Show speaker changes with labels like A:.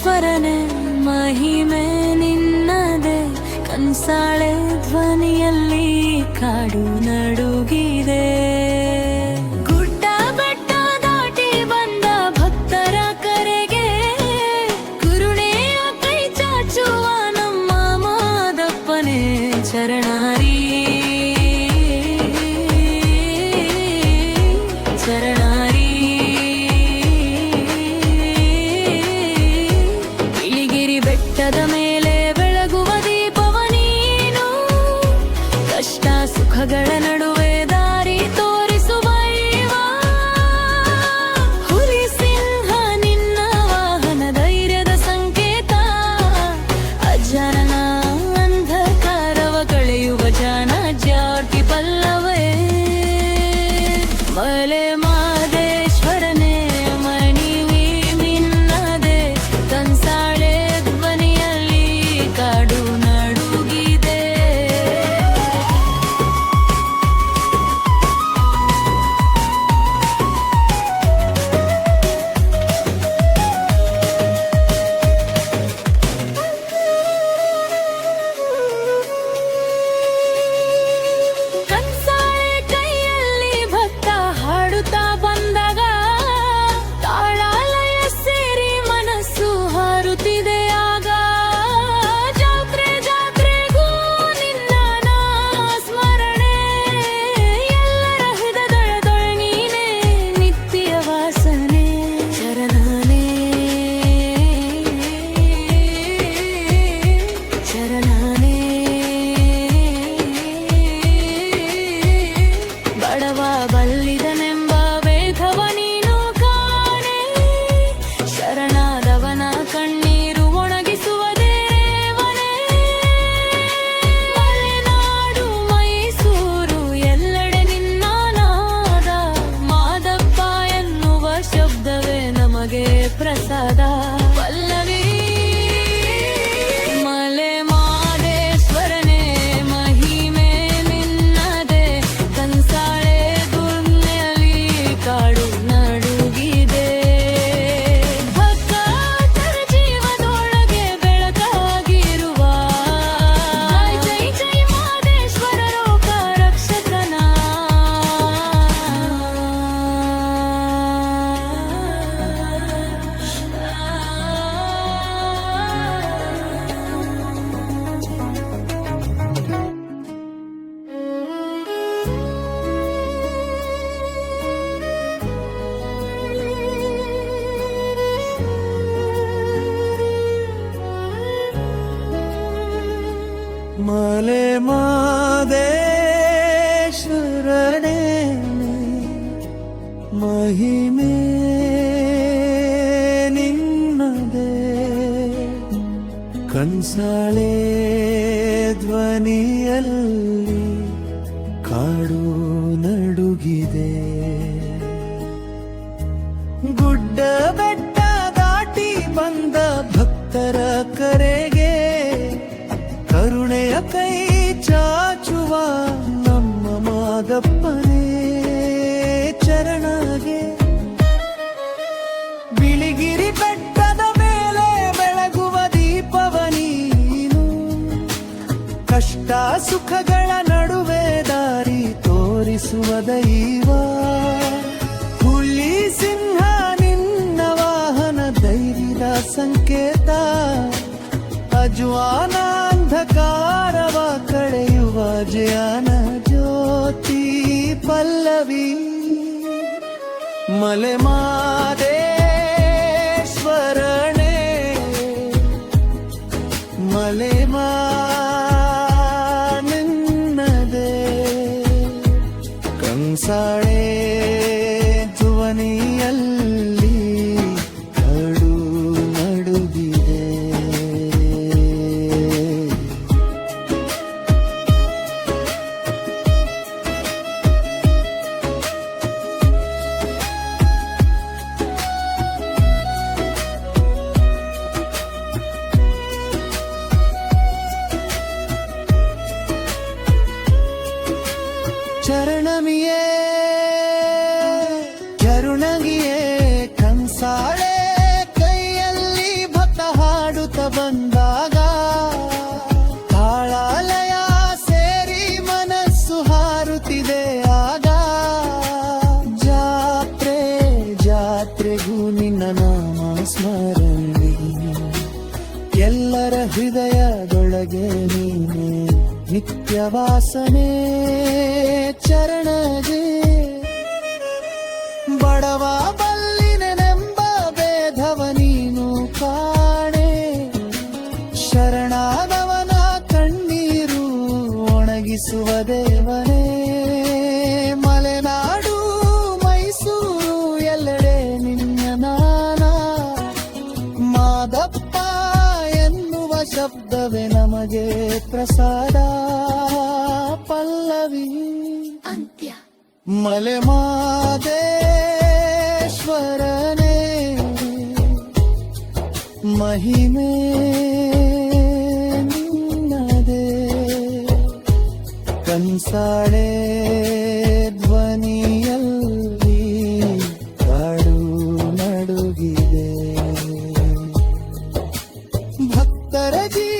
A: ಈಶ್ವರನೇ ಮಹಿಮೆ ನಿನ್ನದೆ. ಕಂಸಾಳೆ ಧ್ವನಿಯಲ್ಲಿ ಕಾಡು ನಡು ಮುಖಗಳ ನಡು pra ಶರಣೇ ಮಹಿಮೆ ನಿನ್ನದೆ. ಕನ್ಸಳೆ
B: ಧ್ವನಿಯಲ್ಲಿ ಸುಖಗಳ ನಡುವೆ ದಾರಿ ತೋರಿಸುವ ದೈವ. ಹುಲಿ ಸಿಂಹ ನಿನ್ನ ವಾಹನ ಧೈರ್ಯದ ಸಂಕೇತ. ಅಜ್ವಾನ ಅಂಧಕಾರವ ಕಳೆಯುವ ಜಯಾನ ಜ್ಯೋತಿ ಪಲ್ಲವಿ. ಮಲೆ ಮಾದೇ ವಾಸನೆ ಚರಣಗೆ. ಬಡವ ಬಲ್ಲಿನೆಂಬ ಭೇದವ ನೀನು ಕಾಣೆ. ಶರಣಾದವನ ಕಣ್ಣೀರು ಒಣಗಿಸುವ ದೇವನೇ. ಮಲೆನಾಡು, ಮೈಸೂರು, ಎಲ್ಲೆಡೆ ನಿನ್ನ ನಾನ. ಮಾದಪ್ಪ ಎನ್ನುವ ಶಬ್ದವೇ ನಮಗೆ ಪ್ರಸಾದ. ಅಂತ್ಯವಿ
A: ಅಂತ್ಯ.
B: ಮಲೆ ಮಾದೇಶ್ವರನೇ ಮಹಿಮೆ ನಿನ್ನದೇ. ಕನ್ಸಾಳೆ ಧ್ವನಿಯಲ್ಲಿ ಕಾಡು ನಡುಗಿದೆ. ಭಕ್ತರ ಜೀ